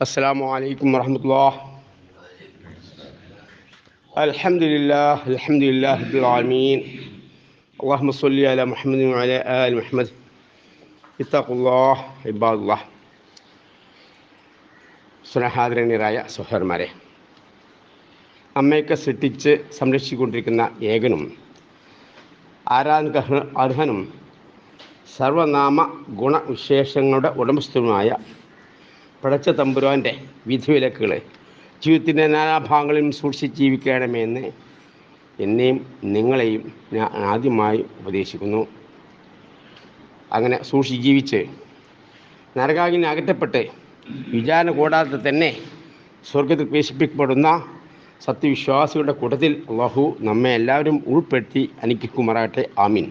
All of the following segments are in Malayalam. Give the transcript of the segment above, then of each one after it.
السلام عليكم ورحمة الله الحمد لله الحمد لله رب العالمين اللهم صل على محمد وعلى آل محمد اتقوا الله عباد الله സ്നേഹാദരണീയരായ സഹോദരന്മാരെ അമ്മയൊക്കെ സൃഷ്ടിച്ച് സംരക്ഷിച്ചുകൊണ്ടിരിക്കുന്ന ഏകനും ആരാധന അർഹനും സർവനാമ ഗുണവിശേഷങ്ങളുടെ ഉടമസ്ഥനുമായ പടച്ച തമ്പുരാൻ്റെ വിധിവിലക്കുകൾ ജീവിതത്തിൻ്റെ നാനാഭാഗങ്ങളിലും സൂക്ഷിച്ച് ജീവിക്കണമെന്ന് എന്നെയും നിങ്ങളെയും ഞാൻ ആദ്യമായി ഉപദേശിക്കുന്നു അങ്ങനെ സൂക്ഷിച്ച് ജീവിച്ച് നരകാകിന് അകറ്റപ്പെട്ട് വിചാരണ കൂടാതെ തന്നെ സ്വർഗത്തിൽ പ്രവേശിപ്പിക്കപ്പെടുന്ന സത്യവിശ്വാസികളുടെ കൂട്ടത്തിൽ അള്ളാഹു നമ്മെ എല്ലാവരും ഉൾപ്പെടുത്തി അനുഗ്രഹിക്കുമാറാകട്ടെ ആമീൻ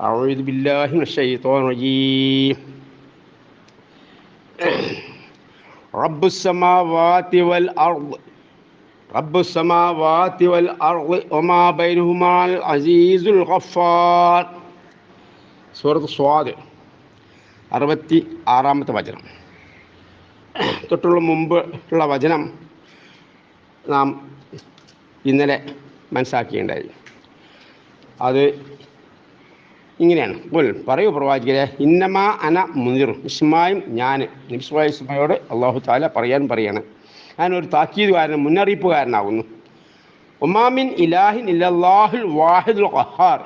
أعوذ بالله من الشيطان الرجيم വമാ അസീസുൽ ഗഫാർ സൂറത്ത് സ്വാദ് അറുപത്തി ആറാമത്തെ വചനം. തൊട്ടുള്ള മുമ്പ് ഉള്ള വചനം നാം ഇന്നലെ മനസ്സിലാക്കിയിട്ടുണ്ടായി. അത് ഇങ്ങനെയാണ്. പോൽ പറയൂ പ്രവാചകരെ ഇന്നമാ അന മുനിർ. ഇസ്മായും ഞാൻ നിസ്മായ ഇസ്മയോട് അള്ളാഹു താല പറയാൻ പറയാണ്. കാരണം മുന്നറിയിപ്പ് മുന്നറിയിപ്പുകാരനാകുന്നു ഒമാമിൻ ഇലാഹിൻ ഇല്ലാഹുൽ വാഹിദുൽ ഖഹാർ.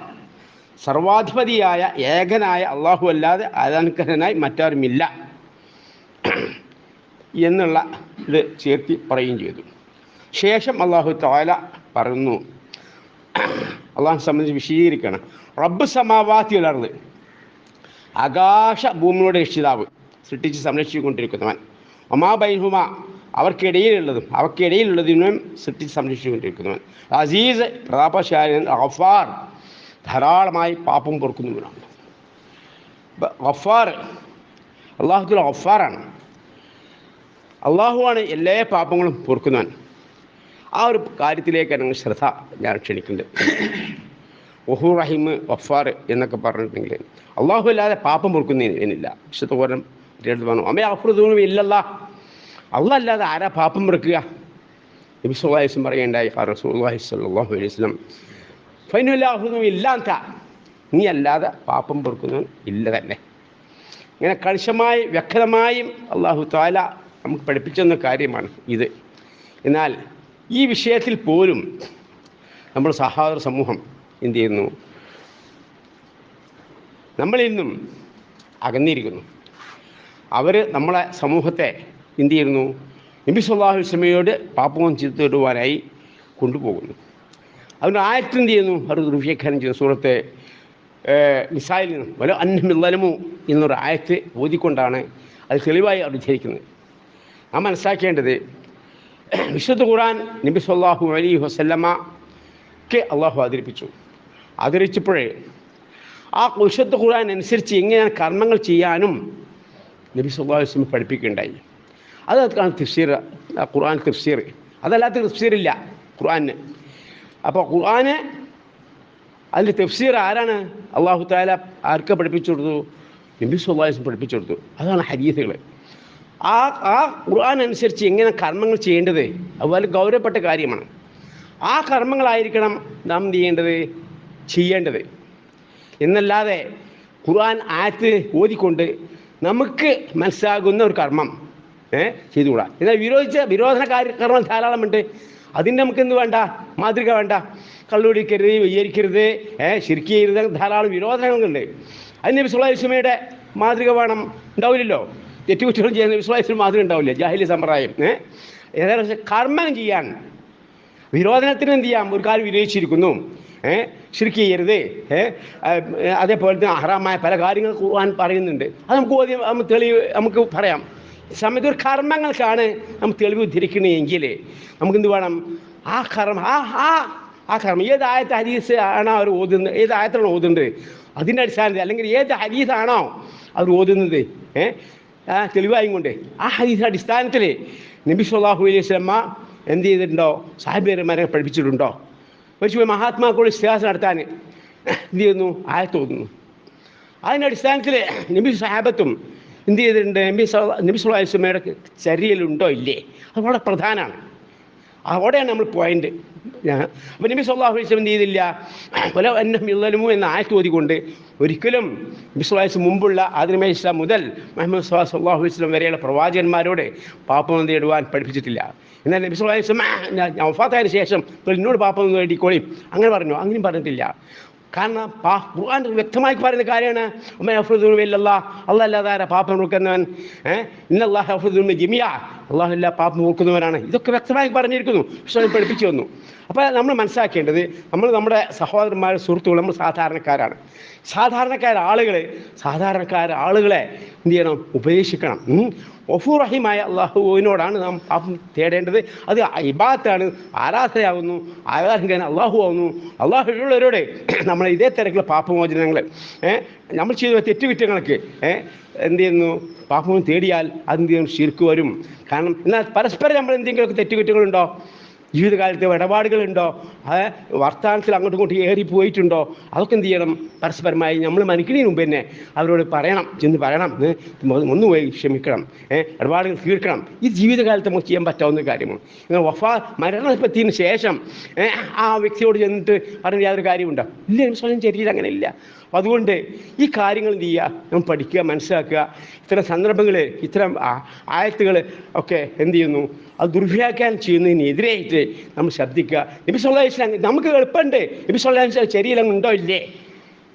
സർവാധിപതിയായ ഏകനായ അള്ളാഹു അല്ലാതെ ആരാധനക്കരനായി മറ്റാരുമില്ല എന്നുള്ള ഇത് ചേർത്തി പറയുകയും ചെയ്തു. ശേഷം അള്ളാഹു താല പറഞ്ഞു അള്ളാഹു സംബന്ധിച്ച് വിശദീകരിക്കണം. റബ്ബ് സമാവാത്തി ഉലർന്ന് ആകാശ ഭൂമിയുടെ രക്ഷിതാവ് സൃഷ്ടിച്ച് സംരക്ഷിച്ചുകൊണ്ടിരിക്കുന്നവൻ. ഒമാ ബൈഹുമ അവർക്കിടയിലുള്ളതും അവർക്കിടയിലുള്ളതിനും സൃഷ്ടിച്ച് സംരക്ഷിച്ചുകൊണ്ടിരിക്കുന്നവൻ. അസീസ് പ്രതാപശാലൻ ഗഫാർ ധാരാളമായി പാപം പൊറുക്കുന്നവനാണ് ഗഫാർ അള്ളാഹുത്തുള്ള ഗഫാറാണ്. അള്ളാഹുവാണ് എല്ലാ പാപങ്ങളും പൊറുക്കുന്നവൻ. ആ ഒരു കാര്യത്തിലേക്ക് ഞങ്ങൾ ശ്രദ്ധ ഞാൻ ക്ഷണിക്കുന്നുണ്ട്. ഒഹു റഹിം വഫാർ എന്നൊക്കെ പറഞ്ഞിട്ടുണ്ടെങ്കിൽ അള്ളാഹു അല്ലാതെ പാപം മുറുക്കുന്നതിനില്ല വിശുദ്ധ എടുത്ത് പറഞ്ഞു അമ്മ അഫ്രദൂനും ഇല്ലല്ല. അള്ളാഹ് അല്ലാതെ ആരാ പാപം മുറുക്കുക നബി സുല്ലാഹിസ്ലം പറയേണ്ടായി റസൂല്ലാഹി സ്വല്ലാഹു അലൈഹി വസ്ലം ഫൈനുല്ലാഹുദും ഇല്ലാത്ത നീ അല്ലാതെ പാപം പൊറുക്കുന്നവൻ ഇല്ല തന്നെ. ഇങ്ങനെ കണിശമായി വ്യക്തമായും അള്ളാഹു താല നമുക്ക് പഠിപ്പിച്ചെന്ന കാര്യമാണ് ഇത്. എന്നാൽ ഈ വിഷയത്തിൽ പോലും നമ്മുടെ സഹോദര സമൂഹം എന്ത് ചെയ്യുന്നു? നമ്മളിൽ നിന്നും അകന്നിരിക്കുന്നു. അവർ നമ്മളെ സമൂഹത്തെ എന്ത് ചെയ്യുന്നു? നബി സല്ലാഹു സമയോട് പാപ്പവും ചിത്തിടുവാനായി കൊണ്ടുപോകുന്നു. അതിന് ആയത്ത് എന്ത് ചെയ്യുന്നു? അവർ ദുർവ്യാഖ്യാനം ചെയ്യുന്നു സുഹൃത്തെ മിസായിൽ നിന്നും വല അന്നമില്ലമു എന്നൊരു ആയത്ത് ഓതിക്കൊണ്ടാണ് അത് തെളിവായി അവർ ധരിക്കുന്നത് നാം മനസ്സിലാക്കേണ്ടത് വിശുദ്ധ ഖുറാൻ നബി സല്ലാഹു അലി വസല്ലമ്മക്ക് അള്ളാഹു അവതരിപ്പിച്ചു. അവതരിച്ചപ്പോഴേ ആ വിശുദ്ധ ഖുർആൻ അനുസരിച്ച് എങ്ങനെയാണ് കർമ്മങ്ങൾ ചെയ്യാനും നബി സല്ലാഹു വസ്ലം അത് അതാണ് തഫ്സീർ ഖുർആൻ തഫ്സീർ. അതല്ലാത്ത തഫ്സീറില്ല ഖുർആന് അപ്പോൾ ഖുർആന് അതിന്റെ തഫ്സീർ ആരാണ്? അള്ളാഹു താല ആർക്ക് പഠിപ്പിച്ചു കൊടുത്തു? നബി സുല്ലാസ് പഠിപ്പിച്ചു കൊടുത്തു. അതാണ് ഹരീസുകൾ ആ ആ ഖുർആൻ അനുസരിച്ച് എങ്ങനെ കർമ്മങ്ങൾ ചെയ്യേണ്ടത്? അതുപോലെ ഗൗരവപ്പെട്ട കാര്യമാണ്. ആ കർമ്മങ്ങളായിരിക്കണം നാം ചെയ്യേണ്ടത്? ചെയ്യേണ്ടത്. എന്നല്ലാതെ ഖുർആൻ ആയത്ത് ഓതിക്കൊണ്ട് നമുക്ക് മനസ്സിലാകുന്ന ഒരു കർമ്മം ചെയ്തുകൂടാ. എന്നാൽ വിരോധിച്ച വിരോധന കാര്യ കർമ്മം ധാരാളമുണ്ട്. അതിന് നമുക്ക് എന്ത് വേണ്ട? മാതൃക വേണ്ട. കള്ളുപിടിക്കരുത് വയ്യരിക്കരുത് ഏഹ് ശരിക്ക് ചെയ്യരുത് ധാരാളം വിരോധനങ്ങളുണ്ട്. അതിന് നബി സുല്ലാസ്ലമയുടെ മാതൃക വേണം. ഉണ്ടാവില്ലല്ലോ? തെറ്റുകുറ്റങ്ങൾ ചെയ്യുന്ന വിശ്വാസത്തിൽ മാതൃക ഉണ്ടാവില്ല. ജാഹിലി സമ്പ്രദായം ഏഹ് ഏതായാലും കർമ്മം ചെയ്യാൻ വിരോധനത്തിന് എന്ത് ചെയ്യാം? ഒരു കാര്യം വിരോധിച്ചിരിക്കുന്നു. ഏഹ് ശരിക്ക് ചെയ്യരുത് അതേപോലെ തന്നെ അഹറാമായ പല കാര്യങ്ങൾ ഖുർആൻ പറയുന്നുണ്ട്. അത് നമുക്ക് നമുക്ക് തെളിവ് നമുക്ക് പറയാം. സമയത്ത് ഒരു കർമ്മങ്ങൾക്കാണ് നമുക്ക് തെളിവ് ഉദ്ധരിക്കണമെങ്കിൽ നമുക്ക് എന്ത് വേണം? ആ കർമ്മ ആ ആ ആ കർമ്മം. ഏത് ആയത്തെ ഹരീസ് ആണോ അവർ ഓതുന്നത്? ഏത് ആയത്താണോ ഓതുന്നത്? അതിന്റെ അടിസ്ഥാനത്തിൽ അല്ലെങ്കിൽ ഏത് ഹരീസാണോ അവർ ഓതുന്നത്? ഏഹ് ആ തെളിവായും കൊണ്ട് ആ ഹരീസിന്റെ അടിസ്ഥാനത്തിൽ നബി സുല്ലാഹു അലൈഹി സ്വലമ്മ എന്ത് ചെയ്തിട്ടുണ്ടോ? സാഹിബേരന്മാരെ പഠിപ്പിച്ചിട്ടുണ്ടോ? ഒരു മഹാത്മാക്കളോട് ഇസ്തിഹാസം നടത്താൻ. എന്ത് ചെയ്യുന്നു? ആയത്തോന്നുന്നു അതിന്റെ അടിസ്ഥാനത്തിൽ നബി സാഹബത്തും എന്ത് ചെയ്തിട്ടുണ്ട്? നബി നബി സുല്ലാ വസ്ലമയുടെ ചര്യയിലുണ്ടോ ഇല്ലേ? അത് വളരെ പ്രധാനമാണ്. അവിടെയാണ് നമ്മൾ പോയിന്റ് അപ്പം നബി സല്ലാഹു വസ്ലം എന്ത് ചെയ്തില്ല? പല എന്നെ ഇള്ളലുമു എന്ന ആയത്ത് ഓതിക്കൊണ്ട് ഒരിക്കലും നബി സുല്ലാ വസ്ലം മുമ്പുള്ള ആദിമ ഇസ്ലാം മുതൽ മുഹമ്മദ് സ്വലാ സല്ലാഹു വസ്ലം വരെയുള്ള പ്രവാചകന്മാരോട് പാപം നേടുവാൻ പഠിപ്പിച്ചിട്ടില്ല. എന്നാൽ നബി സുല്ലാ വസ്ലം ഞാൻ വഫാത്തായതിനു ശേഷം എന്നോട് പാപം നേടിക്കോളിയും അങ്ങനെ പറഞ്ഞു. അങ്ങനെയും പറഞ്ഞിട്ടില്ല. കാരണം പാ ഖുർആൻ വ്യക്തമായി പറയുന്ന കാര്യമാണ്. ഉമ്മ അഫ്രുദ്ദുമില്ല അള്ളാഹ് അല്ലാതെ ആരാ പാപം നോക്കുന്നവൻ. ഇന്നല്ലാഹ് അഫ്രുദ്ദുമി ജിമിയ. അള്ളാഹു എല്ലാ പാപം നോക്കുന്നവരാണ്. ഇതൊക്കെ വ്യക്തമായി പറഞ്ഞിരിക്കുന്നു. പക്ഷേ പഠിപ്പിച്ചു വന്നു അപ്പോൾ നമ്മൾ മനസ്സിലാക്കേണ്ടത് നമ്മൾ നമ്മുടെ സഹോദരന്മാർ സുഹൃത്തുക്കൾ നമ്മൾ സാധാരണക്കാരാണ്. സാധാരണക്കാർ ആളുകൾ സാധാരണക്കാർ ആളുകളെ എന്ത് ചെയ്യണം? ഉപദേശിക്കണം ഉം. ഒഫു റഹീമായ അള്ളാഹുവിനോടാണ് നാം പാപം തേടേണ്ടത്. അത് ഇബാത്താണ് ആരാധനയാകുന്നു ആരാധന അള്ളാഹു ആവുന്നു. അള്ളാഹുള്ളവരോട് നമ്മൾ ഇതേ തിരക്കുള്ള പാപമോചനങ്ങൾ നമ്മൾ ചെയ്ത തെറ്റുകുറ്റങ്ങൾക്ക് എന്ത് ചെയ്യുന്നു പാപം തേടിയാൽ അതെന്ത് ചെയ്യും ശിർക്ക് വരും. കാരണം എന്നാൽ പരസ്പരം നമ്മൾ എന്തെങ്കിലുമൊക്കെ തെറ്റുകുറ്റങ്ങളുണ്ടോ? ജീവിതകാലത്തെ ഇടപാടുകളുണ്ടോ? അത് വർത്തമാനത്തിൽ അങ്ങോട്ടും ഇങ്ങോട്ടും ഏറി പോയിട്ടുണ്ടോ? അതൊക്കെ എന്ത് ചെയ്യണം? പരസ്പരമായി നമ്മൾ മനുഷ്യന് മുമ്പ് തന്നെ അവരോട് പറയണം ചെന്ന് പറയണം ഒന്ന് പോയി ക്ഷമിക്കണം ഇടപാടുകൾ തീർക്കണം ഈ ജീവിതകാലത്ത് നമുക്ക് ചെയ്യാൻ പറ്റാവുന്ന കാര്യമാണ്. വഫാ മരണപ്പത്തിന് ശേഷം ആ വ്യക്തിയോട് ചെന്നിട്ട് പറഞ്ഞ യാതൊരു കാര്യമുണ്ടോ ഇല്ല സ്വയം ശരീരം അങ്ങനെ ഇല്ല അപ്പം അതുകൊണ്ട് ഈ കാര്യങ്ങൾ എന്ത് ചെയ്യുക? നമ്മൾ പഠിക്കുക മനസ്സിലാക്കുക. ഇത്തരം സന്ദർഭങ്ങൾ ഇത്തരം ആയത്തുകൾ ഒക്കെ എന്ത് ചെയ്യുന്നു? അത് ദുർവ്യാഖ്യാനം ചെയ്യുന്നതിനെതിരായിട്ട് നമ്മൾ ശ്രദ്ധിക്കുക. നബി സല്ലല്ലാഹു അലൈഹി വസല്ലം നമുക്ക് എളുപ്പമുണ്ട്. നബി സല്ലല്ലാഹു അലൈഹി വസല്ലം ശരീരം ഉണ്ടോ? ഇല്ലേ?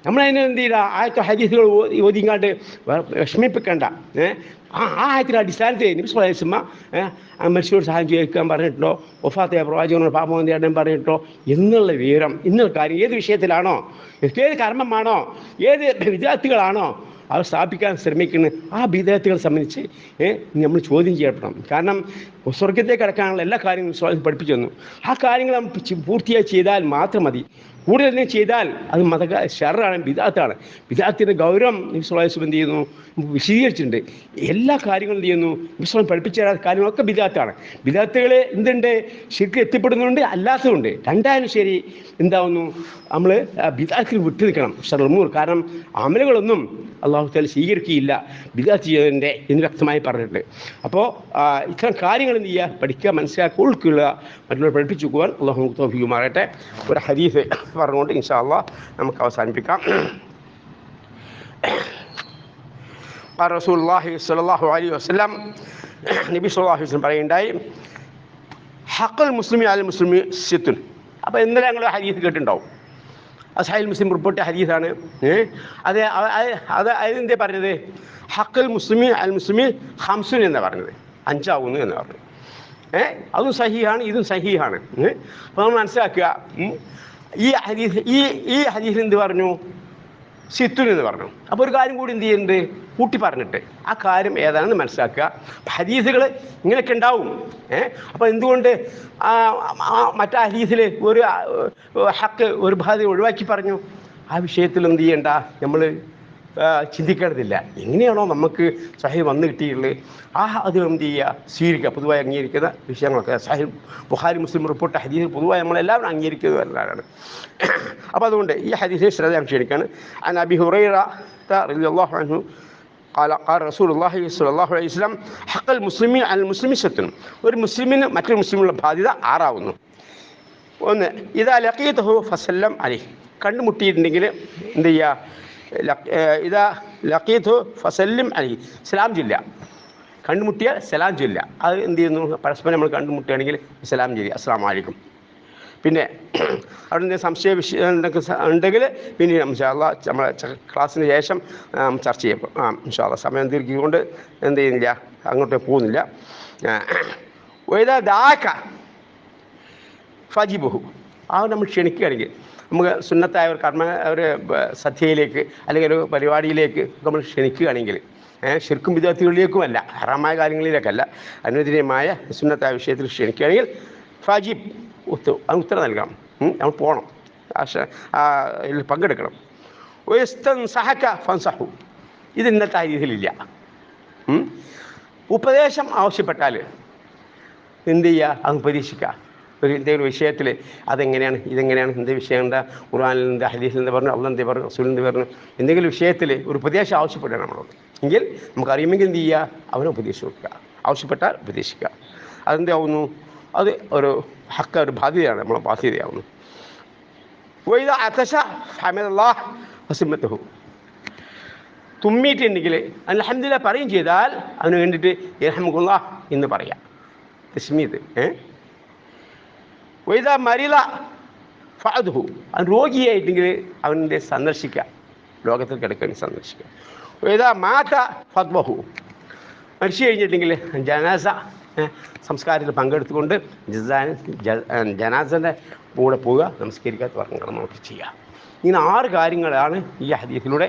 നമ്മളതിനെ എന്ത് ചെയ്യുക ആയത്തെ ഹദീസുകൾ ഓതിങ്ങാണ്ട് വിഷമിപ്പിക്കണ്ട. ആ ആയത്തിന്റെ അടിസ്ഥാനത്തിൽ ആ മനുഷ്യരോട് സഹായം ചോദിക്കാൻ പറഞ്ഞിട്ടോ ഒഫാത്തെ പ്രവാചകനോട് പാപം നേടാൻ പറഞ്ഞിട്ടോ എന്നുള്ള വിവരം എന്നുള്ള കാര്യം ഏത് വിഷയത്തിലാണോ? ഏത് കർമ്മമാണോ? ഏത് വിദ്യാർത്ഥികളാണോ? അവർ സ്ഥാപിക്കാൻ ശ്രമിക്കുന്ന. ആ വിദേഹത്തുകളെ സംബന്ധിച്ച് നമ്മൾ ചോദ്യം ചെയ്യപ്പെടണം. കാരണം സ്വർഗത്തേക്ക് കടക്കാനുള്ള എല്ലാ കാര്യങ്ങളും സ്വാമി പഠിപ്പിച്ചു തന്നു ആ കാര്യങ്ങൾ പൂർത്തിയായി ചെയ്താൽ മാത്രം മതി. കൂടുതൽ തന്നെ ചെയ്താൽ അത് മത ഷെറാണ് വിദാത്താണ് വിദാത്തിന്റെ ഗൗരവം വിശ്വാസം എന്ത് ചെയ്യുന്നു? വിശദീകരിച്ചിട്ടുണ്ട്. എല്ലാ കാര്യങ്ങളും എന്ത് ചെയ്യുന്നു? വിശ്വാസം പഠിപ്പിച്ച കാര്യങ്ങളൊക്കെ വിദാത്താണ് വിദാത്തുകൾ എന്തുണ്ട്? ശരിക്കും എത്തിപ്പെടുന്നുണ്ട് അല്ലാത്തതുണ്ട്. രണ്ടായാലും ശരി എന്താവുന്നു? നമ്മൾ ബിദാത്തിൽ വിട്ടു നിൽക്കണം ഷർമൂർ. കാരണം അമലുകളൊന്നും അള്ളാഹു താല സ്വീകരിക്കുകയില്ല. ബിദാ ചെയ്തതിന്റെ എന്ന് വ്യക്തമായി പറഞ്ഞിട്ടുണ്ട്. അപ്പോൾ ഇത്തരം കാര്യങ്ങൾ എന്ത് ചെയ്യുക? പഠിക്കുക മനസ്സിലാക്കുക ഉൾക്കൊള്ളുക മറ്റുള്ളവർ പഠിപ്പിച്ചു പോകാൻ അള്ളാഹു നമുക്ക് തോഫിക്കുമാറട്ടെ ഒരു ഹദീസ് പറഞ്ഞുകൊണ്ട് ഇൻഷാ നമുക്ക് അവസാനിപ്പിക്കാം. പറയുണ്ടായി ഹക്കൽ മുസ്ലിം അൽ മുസ്ലിം സിത്തുൻ. അപ്പോൾ ഇന്നലെ ഞങ്ങൾ ഹരീസ് കേട്ടിട്ടുണ്ടാവും. അസാഹിൽ മുസ്ലിം റിപ്പോർട്ട് ഹദീസാണ്. അത് അത് അതിനെന്താ പറഞ്ഞത്? ഹക്കൽ മുസ്ലിമി അൽ മുസ്ലിമി ഹംസുൻ എന്നാണ് പറഞ്ഞത്. അഞ്ചാവുന്നു എന്ന് പറഞ്ഞു ഏ? അതും സഹിയാണ് ഇതും സഹിയാണ് അപ്പോൾ നമ്മൾ മനസ്സിലാക്കുക ഈ ഹദീസ് ഈ ഈ ഹദീസിൽ എന്ത് പറഞ്ഞു? സിത്തുൻ എന്ന് പറഞ്ഞു. അപ്പോൾ ഒരു കാര്യം കൂടി എന്ത് ചെയ്യുന്നുണ്ട്? കൂട്ടി പറഞ്ഞിട്ട്. ആ കാര്യം ഏതാണെന്ന് മനസ്സിലാക്കുക. ഹദീസുകൾ ഇങ്ങനെയൊക്കെ ഉണ്ടാവും. ഏ? അപ്പോൾ എന്തുകൊണ്ട് മറ്റേ ഹദീസിൽ ഒരു ഹക്ക് ഒരു ഭാഗം ഒഴിവാക്കി പറഞ്ഞു? ആ വിഷയത്തിൽ എന്ത് ചെയ്യണ്ട? നമ്മൾ ചിന്തിക്കേണ്ടതില്ല എങ്ങനെയാണോ നമുക്ക് സഹി വന്നു കിട്ടിയിട്ടുള്ളത് ആ അത് എന്ത് ചെയ്യുക സ്വീകരിക്കുക പൊതുവായി അംഗീകരിക്കുന്ന വിഷയങ്ങളൊക്കെ സഹി ബുഹാരി മുസ്ലിം റിപ്പോർട്ട് ഹദീസ് പൊതുവായി നമ്മളെല്ലാവരും അംഗീകരിക്കുന്നവരാണ് അപ്പോൾ അതുകൊണ്ട് ഈ ഹദീസിനെ ശ്രദ്ധ ക്ഷണിക്കാണ് അൻ അബി ഹുറൈറ റളിയല്ലാഹു അൻഹു قال قال رسول الله صلى الله عليه وسلم حق المسلمين على المسلم ست ഒരു മുസ്ലിമിന് മറ്റൊരു മുസ്ലിമുള്ള ബാധ്യത ആറാവുന്നു ഒന്ന് ഇതാ ലക്കീത്തഹു ഫസല്ലം അലി കണ്ടുമുട്ടിയിട്ടുണ്ടെങ്കിൽ എന്ത് ചെയ്യുക ലക്- ഏർ ഇതാ ലക്കീത്തു ഫസല്ലിം അലി. സലാം ജില്ല കണ്ടുമുട്ടിയാൽ സലാം ചൊല്ല അത് എന്ത് ചെയ്യുന്നു? പരസ്പരം നമ്മൾ കണ്ടുമുട്ടുകയാണെങ്കിൽ സലാം ചൊല്ലി അസ്സാം വലൈക്കും പിന്നെ അവിടെ നിന്ന് സംശയ വിഷയം ഉണ്ടെങ്കിൽ പിന്നീട് ഇൻഷാല്ല നമ്മളെ ക്ലാസ്സിന് ശേഷം ചർച്ച ചെയ്യും. ആ ഇൻഷാല്ല സമയം തീർക്കിക്കൊണ്ട് എന്ത് ചെയ്യുന്നില്ല? അങ്ങോട്ട് പോകുന്നില്ല. വൈദാ ദാക്ക ഫജിബുഹു. ആ നമ്മൾ ക്ഷണിക്കുകയാണെങ്കിൽ നമുക്ക് സുന്നത്തായ ഒരു കർമ്മ ഒരു സദ്യയിലേക്ക് അല്ലെങ്കിൽ ഒരു പരിപാടിയിലേക്ക് നമ്മൾ ക്ഷണിക്കുകയാണെങ്കിൽ ശരിക്കും വിദ്യാർത്ഥികളിലേക്കുമല്ല ഹറാമായ കാര്യങ്ങളിലേക്കല്ല അനുവദനീയമായ സുന്നത്തായ വിഷയത്തിൽ ക്ഷണിക്കുകയാണെങ്കിൽ ഫാജിബ് ഉത്തു അത് ഉത്തരം നൽകാം നമ്മൾ പോകണം ഇതിൽ പങ്കെടുക്കണം. സഹക്ക ഫൻസഹു. ഇത് ഇന്നത്തെ രീതിയിലില്ല. ഉപദേശം ആവശ്യപ്പെട്ടാൽ എന്ത് ചെയ്യുക? അത് ഉപദേശിക്കുക ഒരു എന്തെങ്കിലും വിഷയത്തിൽ അതെങ്ങനെയാണ് ഇതെങ്ങനെയാണ് എന്ത് വിഷയം എന്താ ഹദീസിൽ നിന്ന് പറഞ്ഞു അള്ള എന്ത് പറഞ്ഞു എന്ത് പറഞ്ഞു എന്തെങ്കിലും വിഷയത്തിൽ ഒരു ഉപദേശം ആവശ്യപ്പെടുകയാണ് നമ്മളോട്. എങ്കിൽ നമുക്കറിയുമെങ്കിൽ എന്ത് ചെയ്യുക? അവനെ ഉപദേശിച്ച് കൊടുക്കുക. ആവശ്യപ്പെട്ടാൽ ഉപദേശിക്കുക. അതെന്താവുന്നു അത് ഒരു ഹക്ക ഒരു ബാധ്യതയാണ് നമ്മളെ ബാധ്യതയാവുന്നു. വൈദ അത്തശ ഹമദല്ലാഹ് വസിമത്തഹു. തുമ്മിയിട്ടുണ്ടെങ്കിൽ അൽഹംദുലില്ലാ പറയും ചെയ്താൽ അതിന് വേണ്ടിയിട്ട് ഇർഹമുല്ല എന്ന് പറയാം. തസ്മീത് ഏ? വൈദ മരില ഫാദുഹു അവൻ രോഗിയായിട്ടെങ്കിൽ അവന്റെ സന്ദർശിക്കുക. ലോകത്തിൽ കിടക്കാൻ സന്ദർശിക്കുക. വൈദ മാത ഫദ്വഹു മരിച്ചു കഴിഞ്ഞിട്ടുണ്ടെങ്കിൽ ജനാസ സംസ്കാരത്തിൽ പങ്കെടുത്തുകൊണ്ട് ജനാസന്റെ കൂടെ പോവുക നമസ്കരിക്കാത്ത വർഗങ്ങൾ നമുക്ക് ചെയ്യാം ഇങ്ങനെ ആറ് കാര്യങ്ങളാണ് ഈ ഹദീസിലൂടെ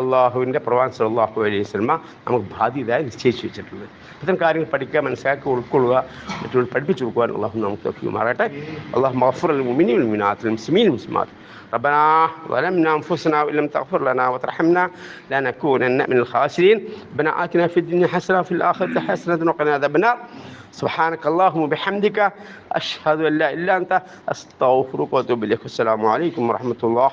അള്ളാഹുവിൻ്റെ പ്രവാൻ സല്ലാഹു അലൈഹി സ്വലമ നമുക്ക് ബാധ്യതയായി നിശ്ചയിച്ചു വെച്ചിട്ടുള്ളത് ഇത്തരം കാര്യങ്ങൾ പഠിക്കുക മനസ്സിലാക്കി ഉൾക്കൊള്ളുക മറ്റുള്ള പഠിപ്പിച്ചു കൊടുക്കുവാൻ അള്ളാഹു നമുക്ക് തൊക്കിയുമാറട്ടെ അള്ളാഹു മഫർ المؤمنين والمؤمنات المسلمين والمسلمات ربنا ظلمنا انفسنا وان لم تغفر لنا وترحمنا لنكونن من الخاسرين ربنا اتنا في الدنيا حسنه وفي الاخره حسنه وقنا عذاب النار سبحانك اللهم وبحمدك اشهد ان لا اله الا انت استغفرك واتوب اليك السلام عليكم ورحمه الله